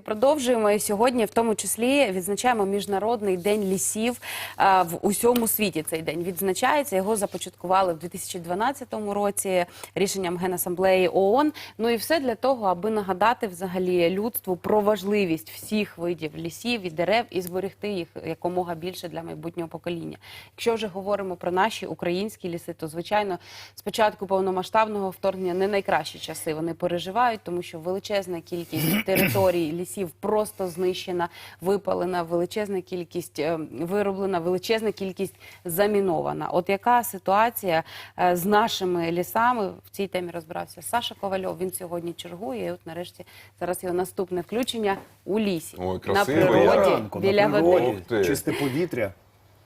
Друзі, Продовжуємо і сьогодні, в тому числі, відзначаємо міжнародний день лісів а, в усьому світі. Цей день відзначається. Його започаткували в 2012 році рішенням Генасамблеї ООН. Ну і все для того, аби нагадати взагалі людству про важливість всіх видів лісів і дерев і зберегти їх якомога більше для майбутнього покоління. Якщо вже говоримо про наші українські ліси, то звичайно спочатку повномасштабного вторгнення не найкращі часи вони переживають, тому що величезна кількість територій лісів просто знищена, випалена, величезна кількість е, вироблена, величезна кількість замінована. От яка ситуація е, з нашими лісами в цій темі розбирався Саша Ковальов. Він сьогодні чергує. І от нарешті зараз його наступне включення у лісі Ой, на природі Ранку, біля води. Чисте повітря.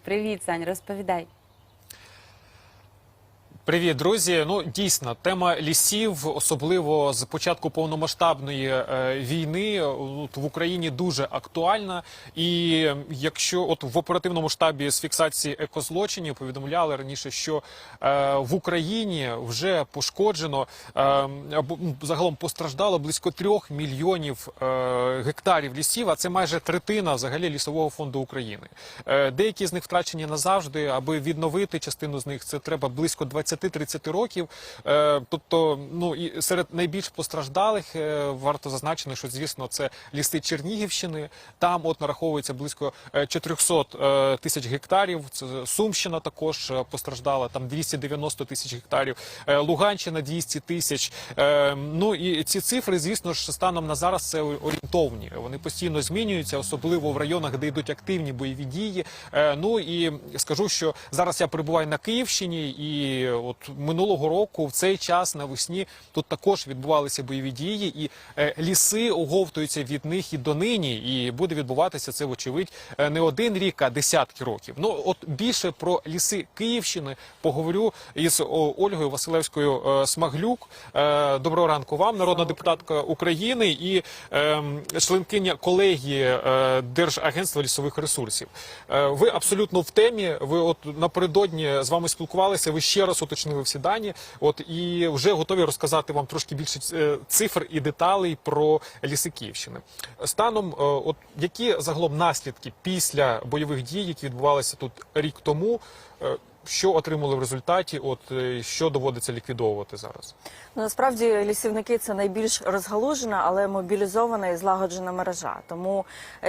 Привіт, Сань, розповідай. Привіт, друзі. Ну дійсно, тема лісів, особливо з початку повномасштабної е, війни, от в Україні дуже актуальна. І якщо от в оперативному штабі з фіксації екозлочинів повідомляли раніше, що е, в Україні вже пошкоджено е, або загалом постраждало близько трьох мільйонів е, гектарів лісів, а це майже третина взагалі лісового фонду України. Е, деякі з них втрачені назавжди, аби відновити частину з них, це треба близько 20-30 років. Е, тобто, ну і серед найбільш постраждалих е, варто зазначити, що звісно це ліси Чернігівщини. Там от нараховується близько е, 400 е, тисяч гектарів. Це Сумщина також постраждала, там 290 тисяч гектарів. Луганщина 200 тисяч. Ну і ці цифри, звісно ж, станом на зараз це орієнтовні. Вони постійно змінюються, особливо в районах, де йдуть активні бойові дії. Ну і скажу, що зараз я перебуваю на Київщині, і от минулого року в цей час навесні тут також відбувалися бойові дії, і е, ліси оговтуються від них і донині. І буде відбуватися це, вочевидь, е, не один рік, а десятки років. Ну от більше про ліси Київщини поговорю із Ольгою Василевською е, Смаглюк. Доброго ранку вам, народна депутатка України і е, членкиня колегії Держагентства лісових ресурсів. Ви абсолютно в темі. Ви от напередодні з вами спілкувалися. Ви ще раз уточнили всі дані. От і вже готові розказати вам трошки більше е, цифр і деталей про ліси Київщини. Станом, е, от які загалом наслідки після бойових дій, які відбувалися тут рік тому. е, Що отримали в результаті? От що доводиться ліквідовувати зараз? Ну, насправді лісівники це найбільш розгалужена, але мобілізована і злагоджена мережа. Тому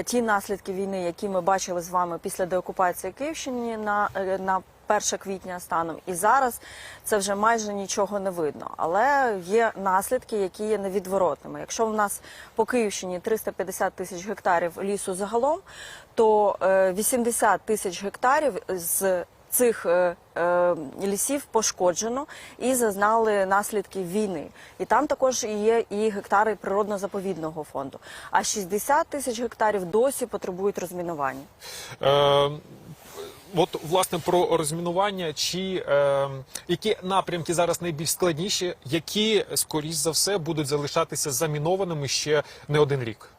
ті наслідки війни, які ми бачили з вами після деокупації Київщини на, на 1 квітня станом, і зараз це вже майже нічого не видно. Але є наслідки, які є невідворотними. Якщо в нас по Київщині 350 тисяч гектарів лісу загалом, то е, 80 тисяч гектарів з цих е, е, лісів пошкоджено і зазнали наслідків війни. І там також є і гектари природно-заповідного фонду. А 60 тисяч гектарів досі потребують розмінування. Е, От власне про розмінування, чи е, які напрямки зараз найбільш складніші, які скоріш за все будуть залишатися замінованими ще не один рік.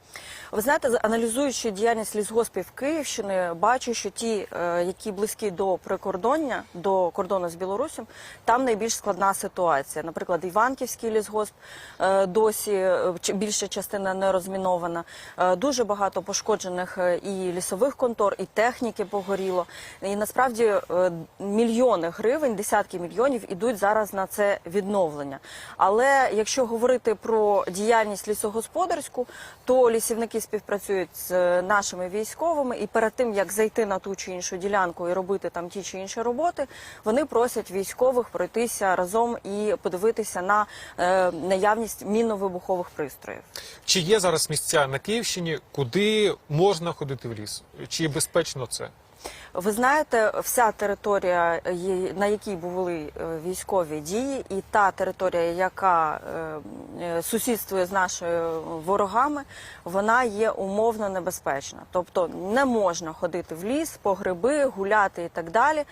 Ви знаєте, аналізуючи діяльність лісгоспів Київщини, бачу, що ті, е, які близькі до прикордоння, до кордону з Білорусем, там найбільш складна ситуація. Наприклад, Іванківський лісгосп е, досі е, більша частина не розмінована. Дуже багато пошкоджених і лісових контор, і техніки погоріло. І насправді мільйони гривень, десятки мільйонів ідуть зараз на це відновлення. Але якщо говорити про діяльність лісогосподарську, то лісівники співпрацюють з е, нашими військовими, і перед тим як зайти на ту чи іншу ділянку і робити там ті чи інші роботи, вони просять військових пройтися разом і подивитися на е, наявність мінно-вибухових пристроїв. Чи є зараз місця на Київщині, куди можна ходити в ліс? Чи безпечно це? Ви знаєте, вся територія, на якій були е, військові дії, і та територія, яка е, сусідствує з нашими ворогами, вона є умовно небезпечна. Тобто не можна ходити в ліс, по гриби, гуляти і так далі е,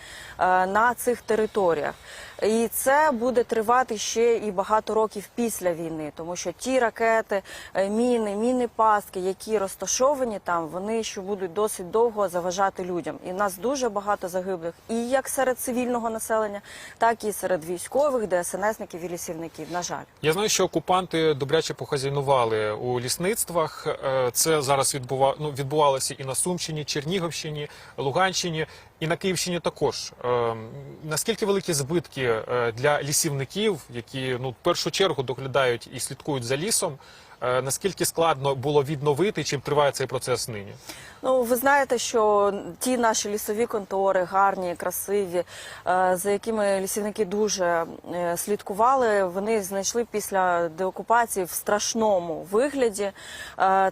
на цих територіях. І це буде тривати ще і багато років після війни, тому що ті ракети, міни, міни пастки, які розташовані там, вони ще будуть досить довго заважати людям. І в нас нас дуже багато загиблих і як серед цивільного населення, так і серед військових, ДСНСників і лісівників. На жаль. Я знаю, що окупанти добряче похазяйнували у лісництвах. Е, Це зараз відбува... ну, відбувалося і на Сумщині, Чернігівщині, Луганщині, і на Київщині також. Е, Наскільки великі збитки е, для лісівників, які ну в першу чергу доглядають і слідкують за лісом? Е, Наскільки складно було відновити, чим триває цей процес нині? Ну, ви знаєте, що ті наші лісові контори, гарні, красиві, е, за якими лісівники дуже е, слідкували, вони знайшли після деокупації в страшному вигляді.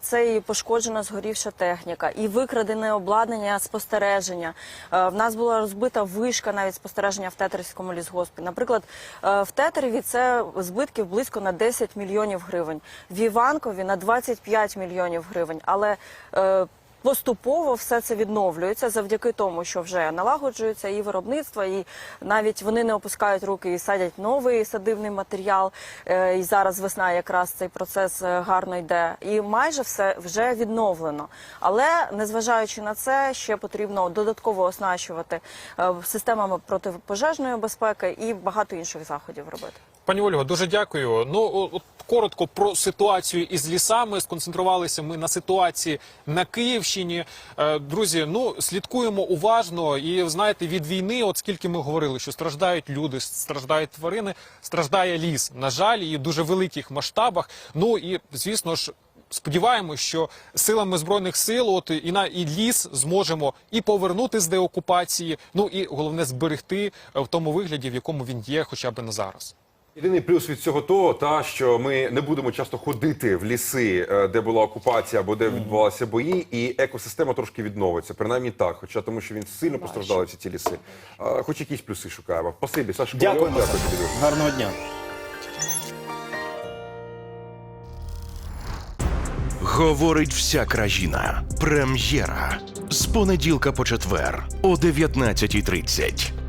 Це і пошкоджена згорівша техніка, і викрадене обладнання спостереження. В нас була розбита вишка навіть спостереження в Тетерівському лісгоспі. Наприклад, в Тетереві це збитків близько на 10 мільйонів гривень. В Іванкові на 25 мільйонів гривень. Але е, Поступово все це відновлюється завдяки тому, що вже налагоджується і виробництво, і навіть вони не опускають руки і садять новий садивний матеріал. Е, І зараз весна якраз цей процес е, гарно йде. І майже все вже відновлено. Але незважаючи на це, ще потрібно додатково оснащувати е, системами протипожежної безпеки і багато інших заходів робити. Пані Ольго, дуже дякую. Ну от коротко про ситуацію із лісами. Сконцентрувалися ми на ситуації на Київщині. Е, Друзі, ну слідкуємо уважно. І знаєте, від війни, от скільки ми говорили, що страждають люди, страждають тварини, страждає ліс. На жаль, і в дуже великих масштабах. Ну і звісно ж. Сподіваємось, що силами збройних сил, от і на і ліс зможемо і повернути з деокупації. Ну і головне зберегти е, в тому вигляді, в якому він є, хоча б на зараз. Єдиний плюс від цього того, та що ми не будемо часто ходити в ліси, е, де була окупація або де відбувалися бої, і екосистема трошки відновиться. Принаймні так, хоча тому, що він сильно постраждали всі ці ліси. А, Хоч якісь плюси шукаємо. Спасибі, Саша. Дякуємо. Дякую тобі. Гарного дня. Говорить вся країна. Прем'єра з понеділка по четвер о 19.30.